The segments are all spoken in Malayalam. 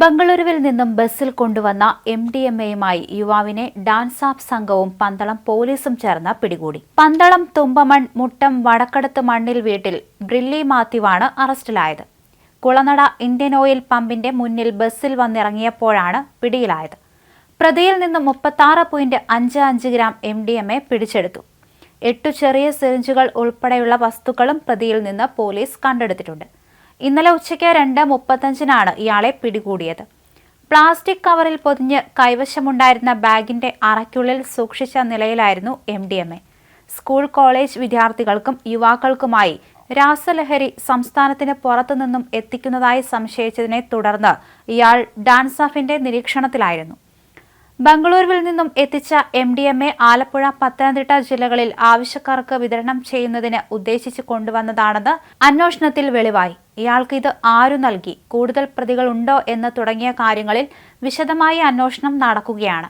ബംഗളൂരുവിൽ നിന്നും ബസ്സിൽ കൊണ്ടുവന്ന എം ഡി എം എയുമായി യുവാവിനെ ഡാൻസ് ആപ്പ് സംഘവും പന്തളം പോലീസും ചേർന്ന് പിടികൂടി. പന്തളം തുമ്പമൺ മുട്ടം വടക്കടത്ത് മണ്ണിൽ വീട്ടിൽ ബ്രില്ലി മാത്യുവാണ് അറസ്റ്റിലായത്. കുളനട ഇന്ത്യൻ ഓയിൽ പമ്പിന്റെ മുന്നിൽ ബസ്സിൽ വന്നിറങ്ങിയപ്പോഴാണ് പിടിയിലായത്. പ്രതിയിൽ നിന്നും മുപ്പത്താറ് പോയിന്റ് അഞ്ച് അഞ്ച് gram M D M A പിടിച്ചെടുത്തു. എട്ടു ചെറിയ സിറിഞ്ചുകൾ ഉൾപ്പെടെയുള്ള വസ്തുക്കളും പ്രതിയിൽ നിന്ന് പോലീസ് കണ്ടെടുത്തിട്ടുണ്ട്. ഇന്നലെ ഉച്ചയ്ക്ക് രണ്ട് മുപ്പത്തഞ്ചിനാണ് ഇയാളെ പിടികൂടിയത്. പ്ലാസ്റ്റിക് കവറിൽ പൊതിഞ്ഞ് കൈവശമുണ്ടായിരുന്ന ബാഗിന്റെ അറയ്ക്കുള്ളിൽ സൂക്ഷിച്ച നിലയിലായിരുന്നു M D M A. School college വിദ്യാർത്ഥികൾക്കും യുവാക്കൾക്കുമായി രാസലഹരി സംസ്ഥാനത്തിന് പുറത്തുനിന്നും എത്തിക്കുന്നതായി സംശയിച്ചതിനെ തുടർന്ന് ഇയാൾ ഡാൻസാഫിന്റെ നിരീക്ഷണത്തിലായിരുന്നു. ബംഗളൂരുവിൽ നിന്നും എത്തിച്ച M D M A Alappuzha Pathanamthitta ജില്ലകളിൽ ആവശ്യക്കാർക്ക് വിതരണം ചെയ്യുന്നതിന് ഉദ്ദേശിച്ച് കൊണ്ടുവന്നതാണെന്ന് അന്വേഷണത്തിൽ വെളിവായി. ഇയാൾക്ക് ഇത് ആരു നൽകി? കൂടുതൽ പ്രതികൾ ഉണ്ടോ എന്ന് തുടങ്ങിയ കാര്യങ്ങളിൽ വിശദമായ അന്വേഷണം നടക്കുകയാണ്.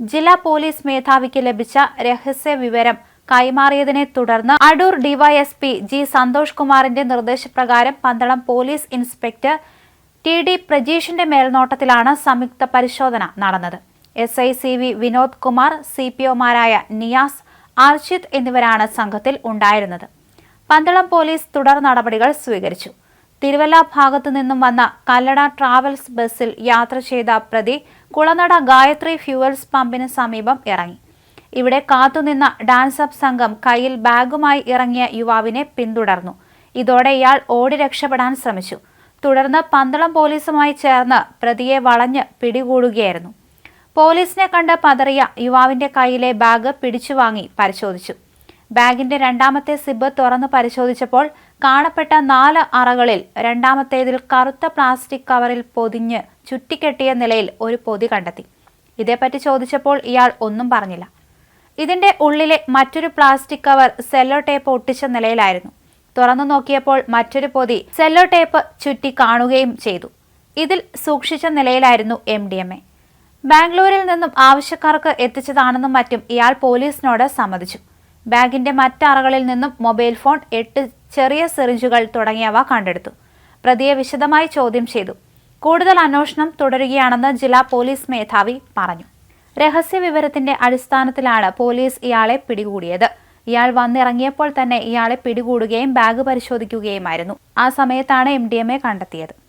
ജില്ലാ പോലീസ് മേധാവിക്ക് ലഭിച്ച രഹസ്യ വിവരം കൈമാറിയതിനെ തുടർന്ന് അടൂർ ഡിവൈഎസ്പി ജി സന്തോഷ് കുമാറിന്റെ നിർദ്ദേശപ്രകാരം Pandalam police inspector T D പ്രജീഷിന്റെ മേൽനോട്ടത്തിലാണ് സംയുക്ത പരിശോധന നടന്നത്. S I C V Vinod Kumar C P ഒമാരായ Niyas Arshith എന്നിവരാണ് സംഘത്തിൽ ഉണ്ടായിരുന്നത്. പന്തളം പോലീസ് തുടർ നടപടികൾ സ്വീകരിച്ചു. തിരുവല്ല ഭാഗത്തു നിന്നും വന്ന കല്ലട ട്രാവൽസ് ബസ്സിൽ യാത്ര ചെയ്ത പ്രതി കുളനട ഗായത്രി ഫ്യൂവൽസ് പമ്പിന് സമീപം ഇറങ്ങി. ഇവിടെ കാത്തുനിന്ന ഡാൻസ് അപ്പ് സംഘം കയ്യിൽ ബാഗുമായി ഇറങ്ങിയ യുവാവിനെ പിന്തുടർന്നു. ഇതോടെ ഇയാൾ ഓടി രക്ഷപ്പെടാൻ ശ്രമിച്ചു. തുടർന്ന് പന്തളം പോലീസുമായി ചേർന്ന് പ്രതിയെ വളഞ്ഞ് പിടികൂടുകയായിരുന്നു. പോലീസിനെ കണ്ട് പതറിയ യുവാവിന്റെ കയ്യിലെ ബാഗ് പിടിച്ചുവാങ്ങി പരിശോധിച്ചു. ബാഗിന്റെ രണ്ടാമത്തെ സിബ് തുറന്നു പരിശോധിച്ചപ്പോൾ കാണപ്പെട്ട നാല് അറകളിൽ രണ്ടാമത്തേതിൽ കറുത്ത പ്ലാസ്റ്റിക് കവറിൽ പൊതിഞ്ഞ് ചുറ്റിക്കെട്ടിയ നിലയിൽ ഒരു പൊതി കണ്ടെത്തി. ഇതേപ്പറ്റി ചോദിച്ചപ്പോൾ ഇയാൾ ഒന്നും പറഞ്ഞില്ല. ഇതിന്റെ ഉള്ളിലെ മറ്റൊരു പ്ലാസ്റ്റിക് കവർ സെല്ലോ ടേപ്പ് ഒട്ടിച്ച നിലയിലായിരുന്നു. തുറന്നു നോക്കിയപ്പോൾ മറ്റൊരു പൊതി സെല്ലോ ടേപ്പ് ചുറ്റി കാണുകയും ചെയ്തു. ഇതിൽ സൂക്ഷിച്ച നിലയിലായിരുന്നു എം ഡി എം എ. ബാംഗ്ലൂരിൽ നിന്നും ആവശ്യക്കാർക്ക് എത്തിച്ചതാണെന്നും മറ്റും ഇയാൾ പോലീസിനോട് സമ്മതിച്ചു. ബാഗിന്റെ മറ്ററകളിൽ നിന്നും മൊബൈൽ ഫോൺ എട്ട് ചെറിയ സിറിഞ്ചുകൾ തുടങ്ങിയവ കണ്ടെടുത്തു. പ്രതിയെ വിശദമായി ചോദ്യം ചെയ്തു. കൂടുതൽ അന്വേഷണം തുടരുകയാണെന്ന് ജില്ലാ പോലീസ് മേധാവി പറഞ്ഞു. രഹസ്യ വിവരത്തിന്റെ അടിസ്ഥാനത്തിലാണ് പോലീസ് ഇയാളെ പിടികൂടിയത്. ഇയാൾ വന്നിറങ്ങിയപ്പോൾ തന്നെ ഇയാളെ പിടികൂടുകയും ബാഗ് പരിശോധിക്കുകയുമായിരുന്നു. ആ സമയത്താണ് എം കണ്ടെത്തിയത്.